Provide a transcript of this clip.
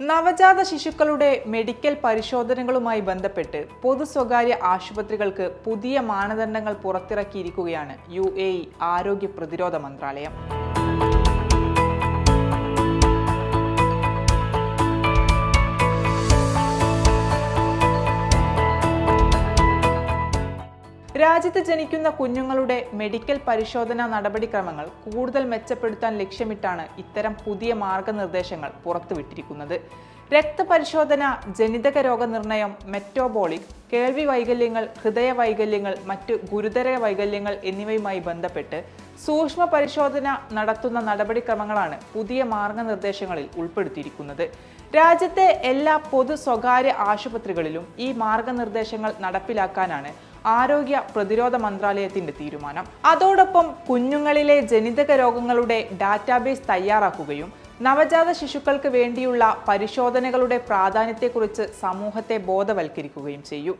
നവജാത ശിശുക്കളുടെ മെഡിക്കൽ പരിശോധനകളുമായി ബന്ധപ്പെട്ട് പൊതു സ്വകാര്യ ആശുപത്രികൾക്ക് പുതിയ മാനദണ്ഡങ്ങൾ പുറത്തിറക്കിയിരിക്കുകയാണ് യു ആരോഗ്യ പ്രതിരോധ മന്ത്രാലയം. രാജ്യത്ത് ജനിക്കുന്ന കുഞ്ഞുങ്ങളുടെ മെഡിക്കൽ പരിശോധനാ നടപടിക്രമങ്ങൾ കൂടുതൽ മെച്ചപ്പെടുത്താൻ ലക്ഷ്യമിട്ടാണ് ഇത്തരം പുതിയ മാർഗനിർദ്ദേശങ്ങൾ പുറത്തുവിട്ടിരിക്കുന്നത്. രക്തപരിശോധന ജനിതക രോഗനിർണയം മെറ്റോബോളിക് കേൾവി വൈകല്യങ്ങൾ ഹൃദയ വൈകല്യങ്ങൾ മറ്റ് ഗുരുതര വൈകല്യങ്ങൾ എന്നിവയുമായി ബന്ധപ്പെട്ട് സൂക്ഷ്മ പരിശോധന നടത്തുന്ന നടപടിക്രമങ്ങളാണ് പുതിയ മാർഗനിർദ്ദേശങ്ങളിൽ ഉൾപ്പെടുത്തിയിരിക്കുന്നത്. രാജ്യത്തെ എല്ലാ പൊതു സ്വകാര്യ ആശുപത്രികളിലും ഈ മാർഗനിർദ്ദേശങ്ങൾ നടപ്പിലാക്കാനാണ് ആരോഗ്യ പ്രതിരോധ മന്ത്രാലയത്തിന്റെ തീരുമാനം. അതോടൊപ്പം കുഞ്ഞുങ്ങളിലെ ജനിതക രോഗങ്ങളുടെ ഡാറ്റാബേസ് തയ്യാറാക്കുകയും നവജാത ശിശുക്കൾക്ക് വേണ്ടിയുള്ള പരിശോധനകളുടെ പ്രാധാന്യത്തെക്കുറിച്ച് സമൂഹത്തെ ബോധവൽക്കരിക്കുകയും ചെയ്യും.